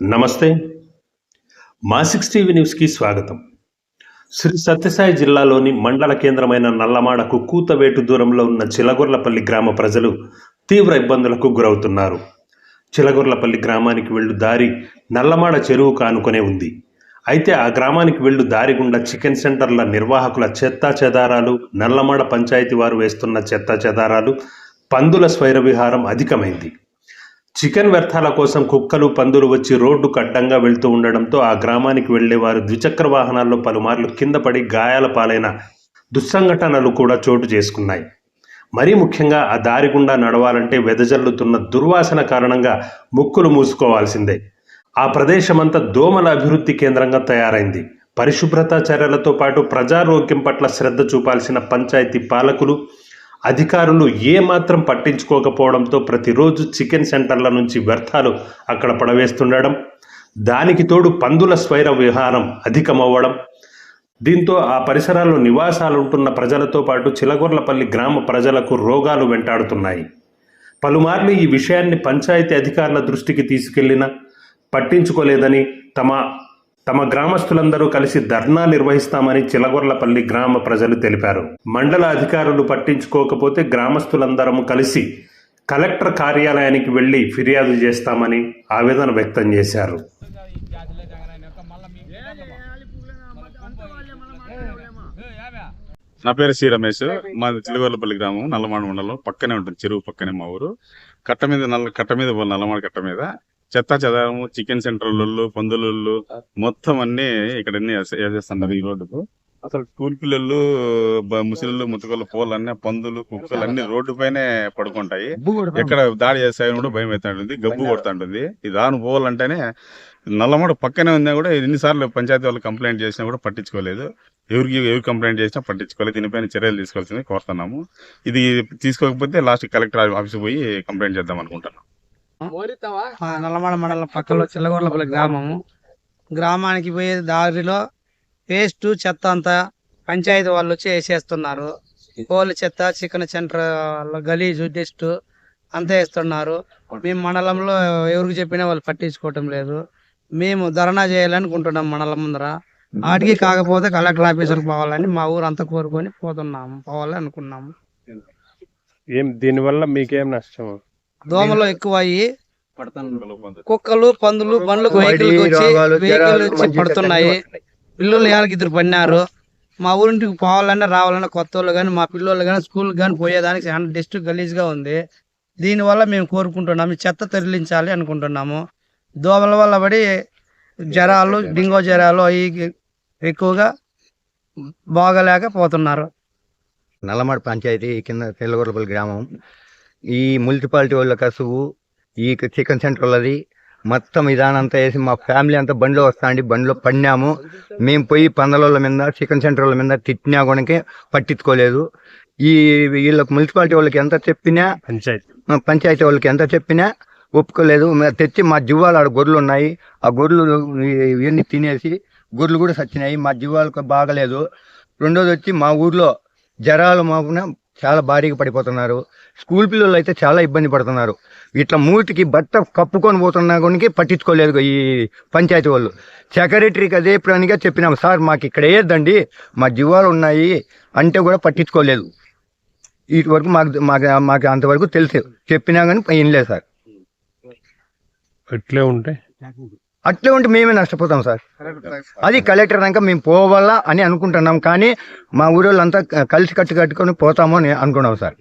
నమస్తే. మా six TV న్యూస్కి స్వాగతం. శ్రీ సత్యసాయి జిల్లాలోని మండల కేంద్రమైన నల్లమాడకు కూతవేటు దూరంలో ఉన్న చిలగొర్లపల్లి గ్రామ ప్రజలు తీవ్ర ఇబ్బందులకు గురవుతున్నారు. చిలగొర్లపల్లి గ్రామానికి వెళ్ళు దారి నల్లమాడ చెరువు కానుకొనే ఉంది. అయితే ఆ గ్రామానికి వెళ్ళు దారి గుండా చికెన్ సెంటర్ల నిర్వాహకుల చెత్తా చెదారాలు నల్లమాడ పంచాయతీ వారు వేస్తున్న చెత్తా చెదారాలు పందుల స్వైర విహారం అధికమైంది. చికెన్ వ్యర్థాల కోసం కుక్కలు పందులు వచ్చి రోడ్డుకు అడ్డంగా వెళ్తూ ఉండడంతో ఆ గ్రామానికి వెళ్ళే వారు ద్విచక్ర వాహనాల్లో పలుమార్లు కింద పడి గాయాల పాలైన దుస్సంఘటనలు కూడా చోటు చేసుకున్నాయి. మరీ ముఖ్యంగా ఆ దారి గుండా నడవాలంటే వెదజల్లుతున్న దుర్వాసన కారణంగా ముక్కులు మూసుకోవాల్సిందే. ఆ ప్రదేశమంతా దోమల అభివృద్ధి కేంద్రంగా తయారైంది. పరిశుభ్రత చర్యలతో పాటు ప్రజారోగ్యం పట్ల శ్రద్ధ చూపాల్సిన పంచాయతీ పాలకులు అధికారులు ఏమాత్రం పట్టించుకోకపోవడంతో ప్రతిరోజు చికెన్ సెంటర్ల నుంచి వ్యర్థాలు అక్కడ పడవేస్తుండడం దానికి తోడు పందుల స్వైర విహారం అధికమవ్వడం. దీంతో ఆ పరిసరాల్లో నివాసాలుంటున్న ప్రజలతో పాటు చిలగొర్లపల్లి గ్రామ ప్రజలకు రోగాలు వెంటాడుతున్నాయి. పలుమార్లు ఈ విషయాన్ని పంచాయతీ అధికారుల దృష్టికి తీసుకెళ్ళినా పట్టించుకోలేదని తమ తమ గ్రామస్తులందరూ కలిసి ధర్నా నిర్వహిస్తామని చిలగొర్లపల్లి గ్రామ ప్రజలు తెలిపారు. మండల అధికారులు పట్టించుకోకపోతే గ్రామస్తులందరం కలిసి కలెక్టర్ కార్యాలయానికి వెళ్ళి ఫిర్యాదు చేస్తామని ఆవేదన వ్యక్తం చేశారు. నా పేరు శ్రీ రమేష్. మాది చిలుగొర్లపల్లి గ్రామం నల్లమాడ మండలం. పక్కనే ఉంటుంది చెరువు పక్కనే మా ఊరు. కట్ట మీద నల్ల కట్ట మీద నల్లమాడ కట్ట మీద. చెత్త చెదారము చికెన్ సెంటర్లు పందులు మొత్తం అన్ని ఇక్కడ వేసేస్తున్నారు ఈ రోడ్డుకు. అసలు స్కూల్ పిల్లలు ముసలిళ్ళు ముతకలు పూలు అన్ని పందులు కుక్కలు అన్ని రోడ్డు పైనే పడుకుంటాయి. ఎక్కడ దాడి చేస్తాయని కూడా భయం అవుతుంటుంది గబ్బు కొడుతుంటుంది. ఈ దాని పోవాలంటేనే నల్లమడ పక్కనే ఉన్నా కూడా ఎన్నిసార్లు పంచాయతీ వాళ్ళు కంప్లైంట్ చేసినా కూడా పట్టించుకోలేదు. ఎవరికి ఎవరు కంప్లైంట్ చేసినా పట్టించుకోలేదు. దీనిపైన చర్యలు తీసుకోవాల్సింది కోరుతున్నాము. ఇది తీసుకోకపోతే లాస్ట్ కలెక్టర్ ఆఫీస్ పోయి కంప్లైంట్ చేద్దాం అనుకుంటున్నాం. నల్లమడ మండలం పక్కలో చిల్లగొర్లపల్లి గ్రామము. గ్రామానికి పోయే దారిలో వేస్ట్ చెత్త అంతా పంచాయతీ వాళ్ళు వచ్చి వేసేస్తున్నారు. కోళ్ళ చెత్త చికెన్ సెంటర్ గలీజు డస్ట్ అంతా వేస్తున్నారు. మేము మండలంలో ఎవరికి చెప్పినా వాళ్ళు పట్టించుకోవటం లేదు. మేము ధర్నా చేయాలనుకుంటున్నాం మండలం ముందర. ఆడికి కాకపోతే కలెక్టర్ ఆఫీసర్కి పోవాలని మా ఊరు అంతా కోరుకొని పోతున్నాము పోవాలని అనుకున్నాము ఏం దీనివల్ల మీకేం నష్టం? దోమలు ఎక్కువ అయ్యి కుక్కలు పందులు బండ్లకు వెహికల్ వచ్చి వెహికల్ వచ్చి పడుతున్నాయి. పిల్లలు ఏళ్ళకి ఇద్దరు పడినారు. మా ఊరింటికి పోవాలన్నా రావాలన్నా కొత్త వాళ్ళు కానీ మా పిల్లలు కానీ స్కూల్ కానీ పోయేదానికి చాలా డస్ట్ గలీజ్గా ఉంది. దీనివల్ల మేము కోరుకుంటున్నాము చెత్త తరలించాలి అనుకుంటున్నాము. దోమల వల్ల పడి జ్వరాలు డింగో జ్వరాలు అవి ఎక్కువగా బాగలేక పోతున్నారు నల్లమడ పంచాయతీ కింద తెల్లగొర్రపల్లి గ్రామం. ఈ మున్సిపాలిటీ వాళ్ళ కసువు ఈ చికెన్ సెంటర్ వాళ్ళది మొత్తం ఇదానంతా వేసి మా ఫ్యామిలీ అంతా బండిలో వస్తాండి బండిలో పడినాము. మేము పోయి పందల మీద చికెన్ సెంటర్ వాళ్ళ మీద తిట్టినా కొనకే పట్టించుకోలేదు. ఈ వీళ్ళకి మున్సిపాలిటీ వాళ్ళకి ఎంత చెప్పినా పంచాయతీ. మా పంచాయతీ వాళ్ళకి ఎంత చెప్పినా ఒప్పుకోలేదు. తెచ్చి మా జీవాలు ఆడ గొర్రెలు ఉన్నాయి. ఆ గొర్రెలు ఇవన్నీ తినేసి గొర్రెలు కూడా చచ్చినాయి మా జీవాలకు బాగలేదు. రెండోది వచ్చి మా ఊర్లో జ్వరాలు మాకున చాలా భారీగా పడిపోతున్నారు. స్కూల్ పిల్లలు అయితే చాలా ఇబ్బంది పడుతున్నారు. ఇట్లా మూతికి బట్ట కప్పుకొని పోతున్నా కొనికి పట్టించుకోలేదు ఈ పంచాయతీ వాళ్ళు. సెక్రటరీకి అదే ప్రాణిగా చెప్పినాం సార్ మాకు ఇక్కడ వేయద్దండి మా జీవాలు ఉన్నాయి అంటే కూడా పట్టించుకోలేదు. ఇటు వరకు మాకు మాకు మాకు అంతవరకు తెలుసు చెప్పినా కానీ లేదు సార్. ఎట్లే ఉంటే? అట్లే ఉంటే మేమే నష్టపోతాం సార్. అది కలెక్టర్ దాకా మేము పోవాలా అని అనుకుంటున్నాం కానీ మా ఊరోళ్ళంతా కలిసి కట్టు కట్టుకొని పోతాము అని అనుకున్నాం సార్.